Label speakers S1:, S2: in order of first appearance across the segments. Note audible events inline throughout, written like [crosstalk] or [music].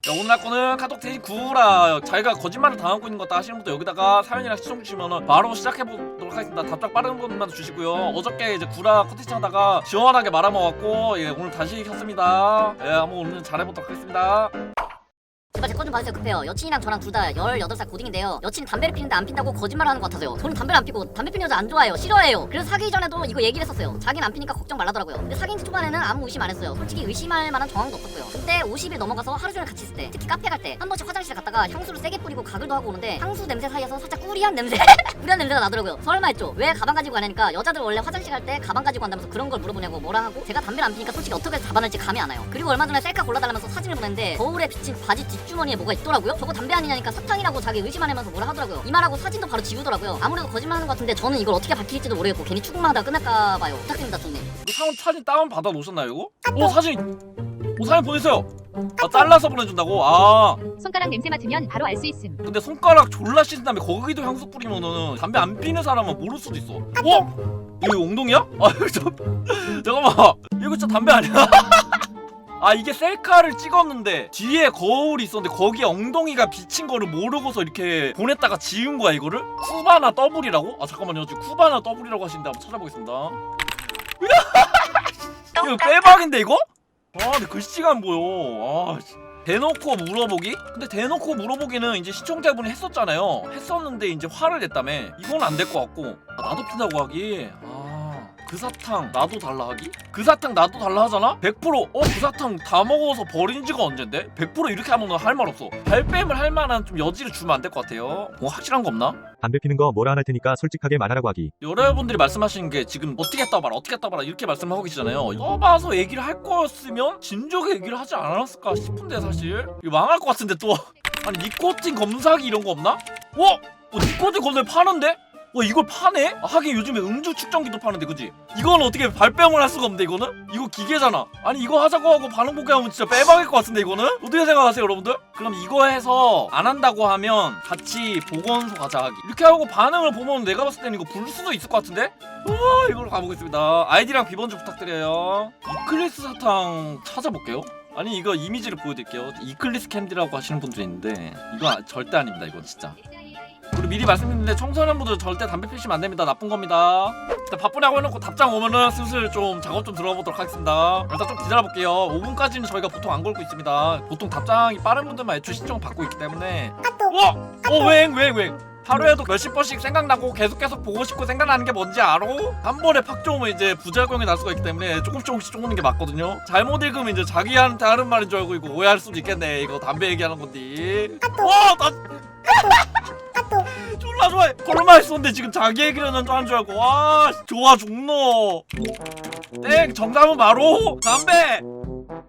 S1: 자, 오늘 할 거는 카톡테이 구라. 자기가 거짓말을 당하고 있는 것 같다 하시는 분들 여기다가 사연이랑 시청 주시면 바로 시작해보도록 하겠습니다. 답장 빠른 분만 주시고요. 어저께 이제 구라 컨텐츠 하다가 시원하게 말아먹었고 예, 오늘 다시 켰습니다. 예, 한번 오늘 잘해보도록 하겠습니다
S2: 좀 봐주세요 급해요. 여친이랑 저랑 둘 다 18살 고딩인데요. 여친이 담배를 피는데 안 핀다고 거짓말하는 것 같아서요. 저는 담배를 안 피고 담배 피는 여자 안 좋아해요. 싫어해요. 그래서 사귀기 전에도 이거 얘기를 했었어요. 자기는 안 피니까 걱정 말라더라고요. 근데 사귄 지 초반에는 아무 의심 안 했어요. 솔직히 의심할 만한 정황도 없었고요. 그때 50일 넘어가서 하루 종일 같이 있을 때 특히 카페 갈 때 한 번씩 화장실 갔다가 향수를 세게 뿌리고 가글도 하고 오는데 향수 냄새 사이에서 살짝 꾸리한 냄새 [laughs] 꾸리한 냄새가 나더라고요. 설마 했죠? 왜 가방 가지고 가냐니까 여자들 원래 화장실 갈 때 가방 가지고 간다면서 그런 걸 물어보냐고 뭐라 하고 제가 담배를 안 피니까 솔직히 어떻게 잡아낼지 감이 안 와요. 그리고 얼마 전에 셀카 골라달라면서 사진을 보냈는데 거울에 비친 바지 뒷주머니에 뭐가 있더라고요 저거 담배 아니냐니까 사탕이라고 자기 의심 안 하면서 뭐라 하더라고요 이 말하고 사진도 바로 지우더라고요 아무래도 거짓말하는 것 같은데 저는 이걸 어떻게 밝힐지도 모르겠고 괜히 추궁만 하다가 끝날까 봐요 부탁드립니다 손님
S1: 이거 사원 사진 다운 받아 놓으셨나요 이거? 오 사진 오 사진 보내세요 아 잘라서 보내준다고? 아
S3: 손가락 냄새 맡으면 바로 알 수 있음.
S1: 근데 손가락 졸라 씻은 다음에 거기도 향수 뿌리면은 담배 안 피는 사람은 모를 수도 있어. 어? 이거 엉덩이야? 아 [laughs] 이거 좀 잠깐만 이거 진짜 담배 아니야? [laughs] 아 이게 셀카를 찍었는데 뒤에 거울이 있었는데 거기에 엉덩이가 비친 거를 모르고서 이렇게 보냈다가 지운 거야 이거를? 쿠바나 더블이라고? 아 잠깐만요 지금 쿠바나 더블이라고 하시는데 한번 찾아보겠습니다 [laughs] 이거 빼박인데 이거? 아 근데 글씨가 안 보여 아 씨. 대놓고 물어보기? 근데 대놓고 물어보기는 이제 시청자분이 했었잖아요. 했었는데 이제 화를 냈다며. 이건 안 될 것 같고. 아, 나도 핀다고 하기. 아. 그 사탕 나도 달라 하기? 그 사탕 나도 달라 하잖아? 100% 어? 그 사탕 다 먹어서 버린 지가 언젠데? 100% 이렇게 하면 할 말 없어 발뺌을 할 만한 좀 여지를 주면 안 될 것 같아요 뭐 확실한 거 없나?
S4: 담배 피는 거 뭐라 안 할 테니까 솔직하게 말하라고 하기.
S1: 여러분들이 말씀하시는 게 지금 어떻게 떠봐라 어떻게 떠봐라 이렇게 말씀하고 계시잖아요 떠봐서 얘기를 할 거였으면 진작에 얘기를 하지 않았을까 싶은데 사실 이거 망할 것 같은데 또 아니 니코틴 검사기 이런 거 없나? 어? 어 니코틴 검사기 파는데? 와 이걸 파네? 아, 하긴 요즘에 음주 측정기도 파는데 그지? 이건 어떻게 발뺌을 할 수가 없는데 이거는? 이거 기계잖아 아니 이거 하자고 하고 반응 보게 하면 진짜 빼박일 것 같은데 이거는? 어떻게 생각하세요 여러분들? 그럼 이거 해서 안 한다고 하면 같이 보건소 가자 하기 이렇게 하고 반응을 보면 내가 봤을 때는 이거 불 수도 있을 것 같은데? 아 이걸로 가보겠습니다 아이디랑 비번 좀 부탁드려요 이클리스 사탕 찾아볼게요 아니 이거 이미지를 보여드릴게요 이클리스 캔디라고 하시는 분들이 있는데 이거 아- 절대 아닙니다 이건 진짜 그리고 미리 말씀드리는데 청소년분들 절대 담배 피시면 안 됩니다. 나쁜 겁니다. 일단 바쁘냐고 해놓고 답장 오면은 슬슬 좀 작업 좀 들어보도록 하겠습니다. 일단 좀 기다려볼게요. 5분까지는 저희가 보통 안 걸고 있습니다. 보통 답장이 빠른 분들만 애초 신청 받고 있기 때문에. 어? 어, 웽, 웽, 웽. 하루에도 몇십 번씩 생각나고 계속 계속 보고 싶고 생각나는 게 뭔지 알아? 한 번에 팍 좋으면 이제 부작용이 날 수가 있기 때문에 조금씩 조금씩 쪼는 게 맞거든요. 잘못 읽으면 이제 자기한테 하는 말인 줄 알고 이거 오해할 수도 있겠네. 이거 담배 얘기하는 건데. 와, 나 졸라 좋아해 얼마 있었는데 지금 자기 얘기를 하는 줄 알고. 와 좋아 죽노. 땡 정답은 바로 담배.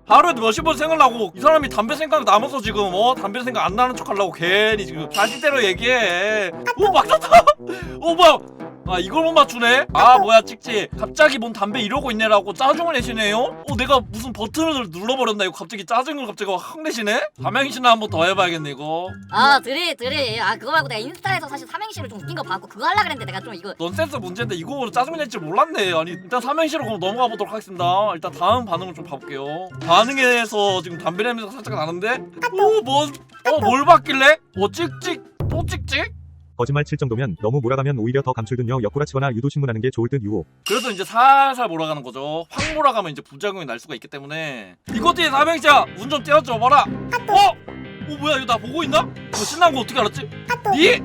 S1: 하루에도 몇십 번 생각나고 이 사람이 담배 생각 나면서 지금 어 담배 생각 안 나는 척 하려고 괜히 지금 자식대로 얘기해. 오 막혔다. 오 뭐야 아 이걸 못 맞추네? 아 뭐야 찍지 갑자기 뭔 담배 이러고 있네라고 짜증을 내시네요? 어 내가 무슨 버튼을 눌러버렸나 이거 갑자기 짜증을 갑자기 확 내시네? 삼행시나 한번 더 해봐야겠네 이거
S2: 아 드리 드리 아 그거 말고 내가 인스타에서 사실 삼행시를 좀 웃긴 거 봤고 그거 하려 그랬는데 내가 좀 이거
S1: 넌센스 문제인데 이거로 짜증 낼 줄 몰랐네. 아니 일단 삼행시로 그럼 넘어가 보도록 하겠습니다. 일단 다음 반응을 좀 봐볼게요. 반응에서 지금 담배 냄새가 살짝 나는데 오뭐어뭘 받길래? 뭐 찍찍 또 찍찍?
S4: 거짓말 칠 정도면 너무 몰아가면 오히려 더 감출든 여 옆구라치거나 유도신문하는 게 좋을 듯 유호.
S1: 그래서 이제 살살 몰아가는 거죠. 확 몰아가면 이제 부작용이 날 수가 있기 때문에 이것 뒤에 삼행시야 운좀 떼어줘 봐라. 어? 어 뭐야 이거 나 보고 있나? 뭐 신난 거 어떻게 알았지? 니?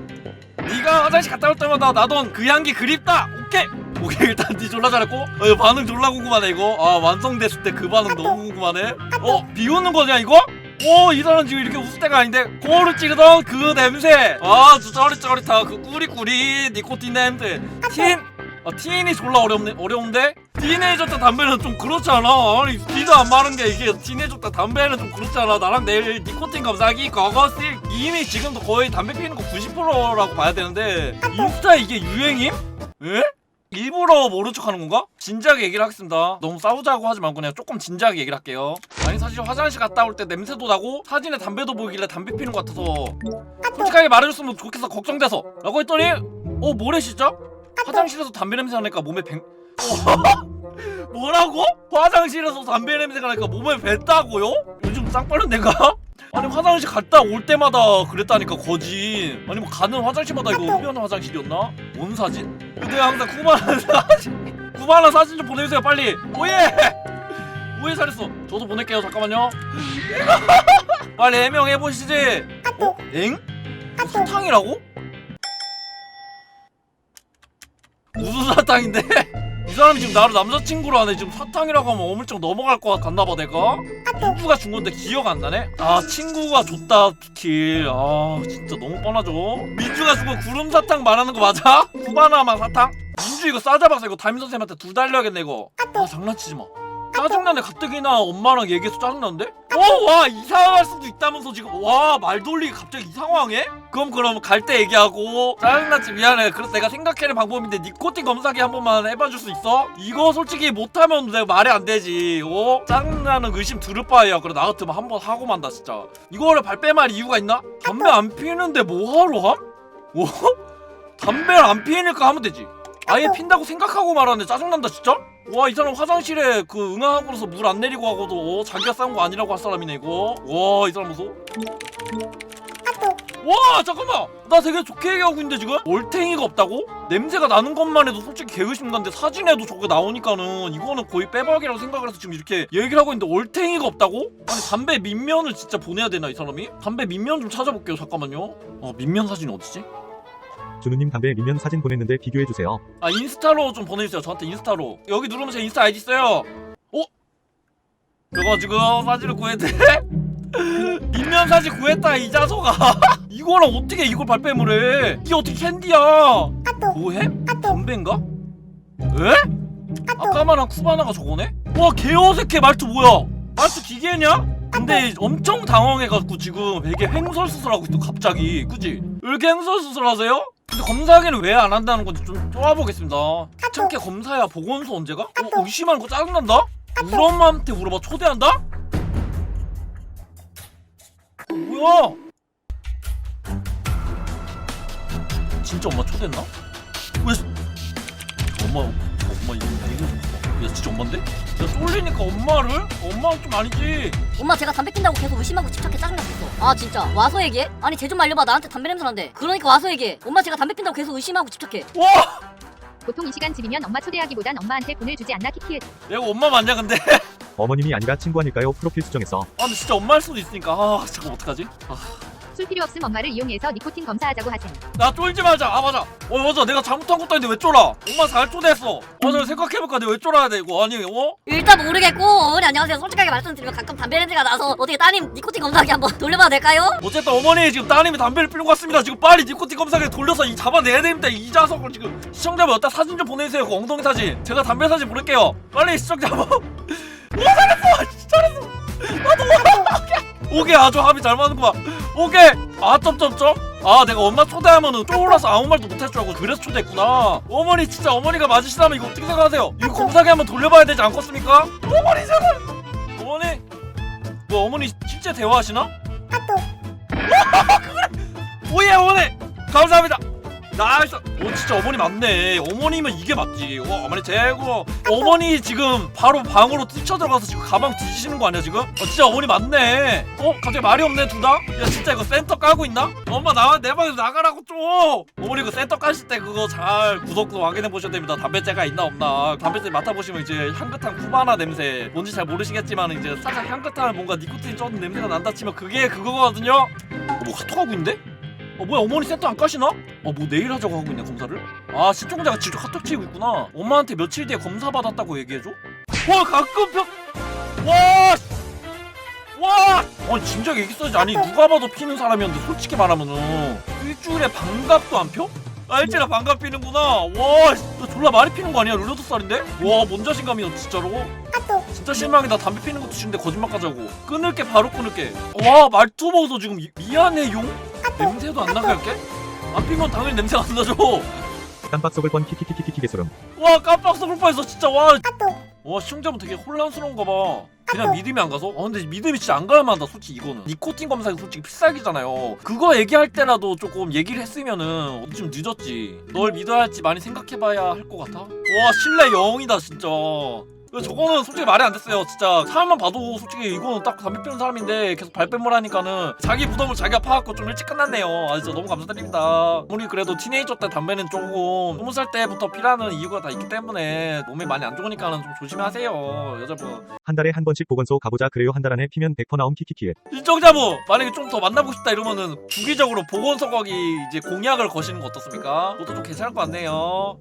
S1: 니가 화장실 갔다 올 때마다 나던 그 향기 그립다. 오케이. 오케이 일단 니 졸라 잘했고 어, 이거 반응 졸라 궁금하네 이거 아 완성됐을 때 그 반응 너무 궁금하네 어 비웃는 거냐 이거? 오 이 사람 지금 이렇게 웃을 때가 아닌데 코를 찌르던 그 냄새. 아 쩌릿쩌릿한 그 꾸리꾸리 니코틴 냄새. 틴 아, 티인이 졸라 어렵네 어려운데? 티네이저 때 담배는 좀 그렇잖아. 아니 티도 안 마른 게 이게 티네이저 때 담배는 좀 그렇잖아. 나랑 내일 니코틴 검사기 그것을 이미 지금도 거의 담배 피는 거 90%라고 봐야 되는데 인스타 이게 유행임? 에? 일부러 모른 척 하는 건가? 진지하게 얘기를 하겠습니다. 너무 싸우자고 하지 말고 그냥 조금 진지하게 얘기를 할게요. 아니 사실 화장실 갔다 올 때 냄새도 나고 사진에 담배도 보이길래 담배 피는 것 같아서 솔직하게 말해줬으면 좋겠어 걱정돼서 라고 했더니 어 뭐래 진짜? 화장실에서 담배 냄새 나니까 몸에 뱅... 어? [laughs] 뭐라고? 화장실에서 담배 냄새가 나니까 몸에 뱉다고요? 요즘 쌍빠른 내가? 아니 화장실 갔다 올 때마다 그랬다니까 거짓 아니 뭐 가는 화장실마다 이거 흡연 화장실이었나? 뭔 사진? 근데 항상 쿠바나 사진 [laughs] 쿠바나 사진 좀 보내주세요 빨리 오예 오예 잘했어 저도 보낼게요 잠깐만요 [laughs] 빨리 해명해 보시지 어? 엥? 어, 사탕이라고? 무슨 사탕인데? 이 사람이 지금 나를 남자친구로 하네 지금 사탕이라고 하면 어물쩍 넘어갈 것 같나봐 내가 친구가 준 건데 기억 안 나네? 아 친구가 줬다 킬 아 진짜 너무 뻔하죠 민주가 주고 구름 사탕 말하는 거 맞아? 쿠바나마 사탕? 민주 이거 싸잡아서 이거 담임 선생님한테 둘 달려야겠네 이거 아 장난치지 마 짜증나네 가뜩이나 엄마랑 얘기해서 짜증나는데? 어, 와 이상할 수도 있다면서 지금 와 말 돌리기 갑자기 이 상황에? 그럼 그럼 갈 때 얘기하고 짜증났지 미안해 그래서 내가 생각해낸 방법인데 니코틴 검사기 한 번만 해봐줄 수 있어? 이거 솔직히 못하면 내가 말이 안 되지 어? 짜증나는 의심 들을 바에야 그래 나 같으면 한 번 하고 만다 진짜 이거를 발뺌할 이유가 있나? 담배 안 피우는데 뭐하러 함? 어? 담배를 안 피우니까 하면 되지 아예 핀다고 생각하고 말하는데 짜증난다 진짜? 와 이 사람 화장실에 그 응아하고서 물 안 내리고 하고도 어, 자기가 싸운 거 아니라고 할 사람이네 이거 와 이 사람 무서워 와 잠깐만 나 되게 좋게 얘기하고 있는데 지금 올탱이가 없다고? 냄새가 나는 것만 해도 솔직히 개의심간데 사진에도 저거 나오니까는 이거는 거의 빼박이라고 생각을 해서 지금 이렇게 얘기를 하고 있는데 올탱이가 없다고? 아니 담배 밑면을 진짜 보내야 되나 이 사람이? 담배 밑면 좀 찾아볼게요 잠깐만요 어 밑면 사진이 어디지?
S4: 준우님 담배 밑면 사진 보냈는데 비교해주세요.
S1: 아 인스타로 좀 보내주세요 저한테 인스타로 여기 누르면 제 인스타 아이디 있어요 어? 그래가지고 사진을 구했대? [laughs] 밑면 사진 구했다 이 자소가 [laughs] 이거랑 어떻게 이걸 발뺌을 해 이게 어떻게 캔디야 뭐해? 담배인가? 에? 아까 말한 쿠바나가 저거네? 와 개어색해 말투 뭐야 말투 기계냐? 근데 엄청 당황해갖고 지금 되게 횡설수설하고 있어 갑자기 그지? 왜 이렇게 횡설수설하세요? 근데 검사하기는 왜 안 한다는 건지 좀 쫄아보겠습니다 참깨 검사야 보건소 언제가? 어, 의심하는 거 짜증난다? 우리 엄마한테 물어봐 초대한다? 뭐야? 진짜 엄마 초대했나? 왜? 엄마, 엄마 이거 이거. 야 진짜 엄마인데? 야 쏠리니까 엄마를? 엄마는 좀 아니지.
S2: 엄마 제가 담배 핀다고 계속 의심하고 집착해 짜증났어 아 진짜 와서 얘기해? 아니 쟤 좀 말려봐 나한테 담배 냄새 난대 그러니까 와서 얘기해 엄마 제가 담배 핀다고 계속 의심하고 집착해
S1: 와,
S3: 보통 이 시간 집이면 엄마 초대하기보단 엄마한테 돈을 주지 않나 키키읓.
S1: 내가 엄마 맞냐 근데?
S4: 어머님이 아니라 친구 아닐까요? 프로필 수정해서.
S1: 아 근데 진짜 엄마일 수도 있으니까 아 잠깐 어떡하지? 아,
S3: 술 필요 없음 엄마를 이용해서 니코틴 검사하자고 하셈.
S1: 나 쫄지 말자. 아 맞아. 어 맞아. 내가 잘못한 것도 아닌데 왜 쫄아? 엄마 잘 초대했어. 맞아 생각해볼까 내가 왜 쫄아야 돼 이거 아니 어?
S2: 일단 모르겠고 어머니 안녕하세요 솔직하게 말씀드리면 가끔 담배 냄새가 나서 어떻게 따님 니코틴 검사기 한번 [laughs] 돌려봐도 될까요?
S1: 어쨌든 어머니 지금 따님이 담배를 피는 것 같습니다. 지금 빨리 니코틴 검사기를 돌려서 이 잡아내야 됩니다. 이 자석을 지금 시청자분 어디다 사진 좀 보내주세요. 그 엉덩이 사진. 제가 담배 사진 보낼게요. 빨리 시청자분. 오 [laughs] 잘했어. 잘했어. 나도 [laughs] 오케이. 오케이 아주 합이 잘 맞는구만. 오케이. 아 점점점. 아 내가 엄마 초대하면은 쫄라서 아무 말도 못할 줄 알고 그래서 초대했구나. 어머니 진짜 어머니가 맞으시다면 이거 어떻게 생각하세요? 이거 검사기 한번 돌려봐야 되지 않겠습니까? 어머니 제발. 어머니. 뭐 어머니 실제 대화하시나? [laughs] 오예 어머니 감사합니다 나이스! 오 진짜 어머니 맞네. 어머니면 이게 맞지. 와 어머니 최고. 어머니 지금 바로 방으로 뛰쳐 들어가서 지금 가방 뒤지시는 거 아니야 지금? 어 진짜 어머니 맞네. 어? 갑자기 말이 없네 둘 다? 야 진짜 이거 센터 까고 있나? 엄마 나와 내 방에서 나가라고 좀! 어머니 그 센터 까실 때 그거 잘 구독도 확인해 보셔야 됩니다. 담배째가 있나 없나. 담배째 맡아보시면 이제 향긋한 쿠바나 냄새. 뭔지 잘 모르시겠지만 이제 살짝 향긋한 뭔가 니코틴 쩌는 냄새가 난다 치면 그게 그거거든요. 어, 뭐 카톡 하고 있는데? 어 뭐야 어머니 센터 안 까시나? 어뭐 내일 하자고 하고 있네 검사를? 아 시청자가 직접 카톡 치고 있구나 엄마한테 며칠 뒤에 검사 받았다고 얘기해줘? 와 가끔 펴... 와! 씨. 와! 아니 진작 얘기 써야지 아니 누가 봐도 피는 사람이었는데 솔직히 말하면은 일주일에 반갑도 안 펴? 아 일주일에 반갑 피는구나 와 씨, 너 졸라 많이 피는 거 아니야 18살인데? 와뭔 자신감이야 진짜로 진짜 실망이다 담배 피는 것도 싫은데 거짓말까지 하고 끊을게 바로 끊을게 와 말투 보고서 지금 미- 미안해 용? 냄새도 안 나게 할게? 안 피면 당연히 냄새가 안 나죠
S4: 깜빡 속을 뻔 키키키키키키 개소름.
S1: 와 깜빡 속을 뻔했어 진짜 와. 와 시청자분 되게 혼란스러운가 봐. 그냥 믿음이 안 가서? 아 근데 믿음이 진짜 안 갈만하다 솔직히 이거는 니코틴 검사가 솔직히 필살기잖아요 그거 얘기할 때라도 조금 얘기를 했으면은 좀 늦었지 널 믿어야 할지 많이 생각해봐야 할 것 같아 와 신뢰 0이다 진짜 저거는 솔직히 말이 안 됐어요. 진짜 사람만 봐도 솔직히 이거는 딱 담배 피우는 사람인데 계속 발뺌을 하니까는 자기 무덤을 자기가 파갖고 좀 일찍 끝났네요. 아 진짜 너무 감사드립니다. 우리 그래도 티네이저 때 담배는 조금 스무 살 때부터 피라는 이유가 다 있기 때문에 몸에 많이 안 좋으니까는 좀 조심하세요 여자분.
S4: 한 달에 한 번씩 보건소 가보자. 그래요. 한 달 안에 피면 100% 나옴 키키키에.
S1: 일정자분 만약에 좀 더 만나보고 싶다 이러면은 주기적으로 보건소 가기 이제 공약을 거시는 거 어떻습니까? 그것도 좀 괜찮을 것 같네요